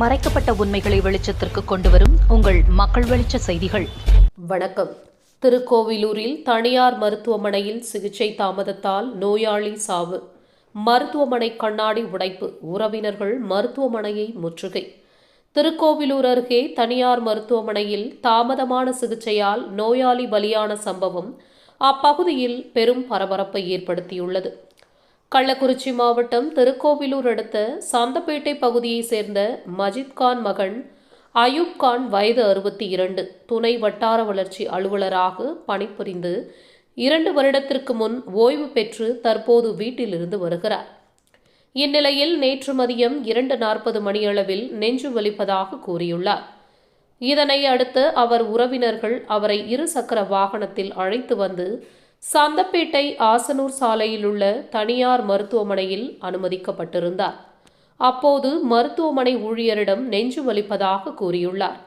மறைக்கப்பட்ட உண்மைகளை வெளிச்சத்திற்கு கொண்டுவரும் உங்கள் மக்கள் வெளிச்ச செய்திகள். வணக்கம். திருக்கோவிலூரில் தனியார் மருத்துவமனையில் சிகிச்சை தாமதத்தால் நோயாளி சாவு. மருத்துவமனை கண்ணாடி உடைப்பு உறவினர்கள் மருத்துவமனையை முற்றுகை. திருக்கோவிலூர் அருகே தனியார் மருத்துவமனையில் தாமதமான சிகிச்சையால் நோயாளி பலியான சம்பவம் அப்பகுதியில் பெரும் பரபரப்பை ஏற்படுத்தியுள்ளது. கள்ளக்குறிச்சி மாவட்டம் திருக்கோவிலூர் அடுத்த சாந்தப்பேட்டை பகுதியைச் சேர்ந்த மஜித் கான் மகன் அயூப் கான் வயது அறுபத்தி இரண்டு துணை வட்டார வளர்ச்சி அலுவலராக பணிபுரிந்து இரண்டு வருடத்திற்கு முன் ஓய்வு பெற்று தற்போது வீட்டிலிருந்து வருகிறார். இந்நிலையில் நேற்று மதியம் இரண்டு நாற்பது மணியளவில் நெஞ்சு வலிப்பதாக கூறியுள்ளார். இதனை அடுத்து அவர் உறவினர்கள் அவரை இருசக்கர வாகனத்தில் அழைத்து வந்து சந்தப்பேட்டை ஆசனூர் சாலையில் உள்ள தனியார் மருத்துவமனையில் அனுமதிக்கப்பட்டிருந்தார். அப்போது மருத்துவமனை ஊழியரிடம் நெஞ்சு வலிப்பதாக கூறியுள்ளார்.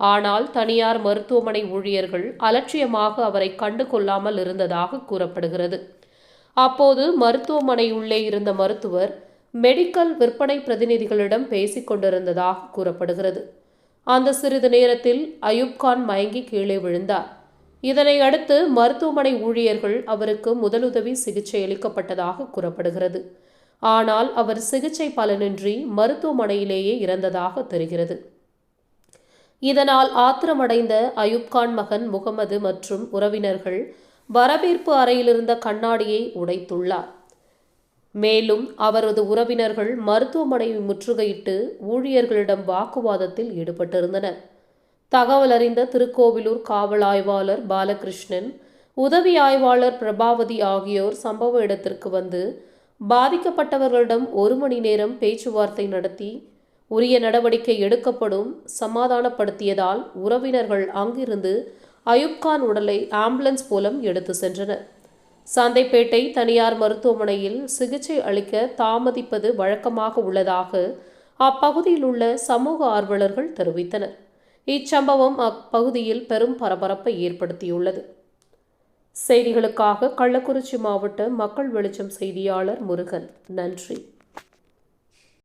ஆனால் தனியார் மருத்துவமனை ஊழியர்கள் அலட்சியமாக அவரை கண்டு கொள்ளாமல் இருந்ததாக கூறப்படுகிறது. அப்போது மருத்துவமனை உள்ளே இருந்த மருத்துவர் மெடிக்கல் விற்பனை பிரதிநிதிகளிடம் பேசிக் கொண்டிருந்ததாக கூறப்படுகிறது. அந்த சிறிது நேரத்தில் அயூப்கான் மயங்கி கீழே விழுந்தார். இதனை அடுத்து மருத்துவமனை ஊழியர்கள் அவருக்கு முதலுதவி சிகிச்சை அளிக்கப்பட்டதாக கூறப்படுகிறது. ஆனால் அவர் சிகிச்சை பலனின்றி மருத்துவமனையிலேயே இறந்ததாக தெரிகிறது. இதனால் ஆத்திரமடைந்த அயூப்கான் மகன் முகமது மற்றும் உறவினர்கள் வரவேற்பு அறையிலிருந்த கண்ணாடியை உடைத்துள்ளார். மேலும் அவரது உறவினர்கள் மருத்துவமனையை முற்றுகையிட்டு ஊழியர்களிடம் வாக்குவாதத்தில் ஈடுபட்டிருந்தனர். தகவல் அறிந்த திருக்கோவிலூர் காவல் ஆய்வாளர் பாலகிருஷ்ணன் உதவி ஆய்வாளர் பிரபாவதி ஆகியோர் சம்பவ இடத்திற்கு வந்து பாதிக்கப்பட்டவர்களிடம் ஒரு மணி நேரம் பேச்சுவார்த்தை நடத்தி உரிய நடவடிக்கை எடுக்கப்படும் சமாதானப்படுத்தியதால் உறவினர்கள் அங்கிருந்து அயூப்கான் உடலை ஆம்புலன்ஸ் மூலம் எடுத்து சென்றனர். சந்தைப்பேட்டை தனியார் மருத்துவமனையில் சிகிச்சை அளிக்க தாமதிப்பது வழக்கமாக உள்ளதாக அப்பகுதியில் உள்ள சமூக ஆர்வலர்கள் தெரிவித்தனர். இச்சம்பவம் அப்பகுதியில் பெரும் பரபரப்பை ஏற்படுத்தியுள்ளது. செய்திகளுக்காக கள்ளக்குறிச்சி மாவட்ட மக்கள் வெளிச்சம் செய்தியாளர் முருகன். நன்றி.